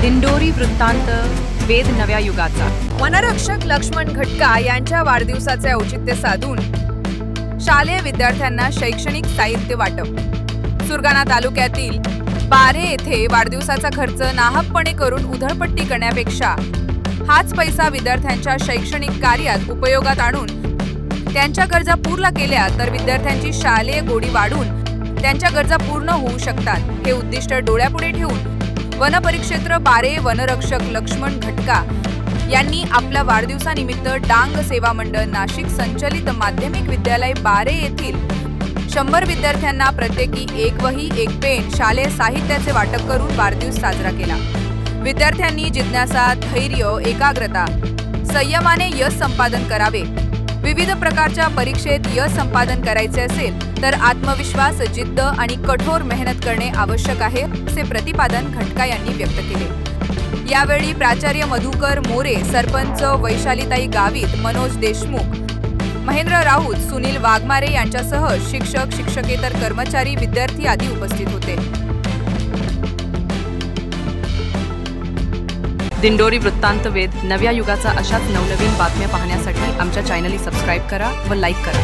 दिंडोरी वृत्तांत वेद नव्या युगाचा. वनरक्षक लक्ष्मण घटका यांच्या वाढदिवसाचे औचित्य साधून शालेय विद्यार्थ्यांना शैक्षणिक साहित्य वाटप. सुरगाणा तालुक्यातील बारे येथे वाढदिवसाचा खर्च नाहकपणे करून उधळपट्टी करण्यापेक्षा हाच पैसा विद्यार्थ्यांच्या शैक्षणिक कार्यात उपयोगात आणून त्यांच्या गरजा पूर्ण केल्या तर विद्यार्थ्यांची शालेय गोडी वाढून त्यांच्या गरजा पूर्ण होऊ शकतात हे उद्दिष्ट डोळ्यापुढे ठेवून वनपरिक्षेत्र बारे वनरक्षक लक्ष्मण घटका यांनी आपल्या वाढदिवसानिमित्त डांग सेवा मंडळ नाशिक संचलित माध्यमिक विद्यालय बारे येथील शंभर विद्यार्थ्यांना प्रत्येकी एक वही एक पेन शालेय साहित्याचे वाटप करून वाढदिवस साजरा केला. विद्यार्थ्यांनी जिज्ञासा धैर्य एकाग्रता संयमाने यश संपादन करावे. विविध प्रकारच्या परीक्षेत यश संपादन करायचे असेल तर आत्मविश्वास जिद्द आणि कठोर मेहनत करणे आवश्यक आहे असे प्रतिपादन घटका यांनी व्यक्त केले. यावेळी प्राचार्य मधुकर मोरे सरपंच वैशालीताई गावित मनोज देशमुख महेंद्र राऊत सुनील वाघमारे यांच्यासह शिक्षक शिक्षकेतर कर्मचारी विद्यार्थी आदी उपस्थित होते. दिंडोरी वृत्तांत वेद नव्या युगाचा अशाच नवनवीन बातम्या पाहण्यासाठी आमच्या चॅनलला सबस्क्राईब करा व लाईक करा.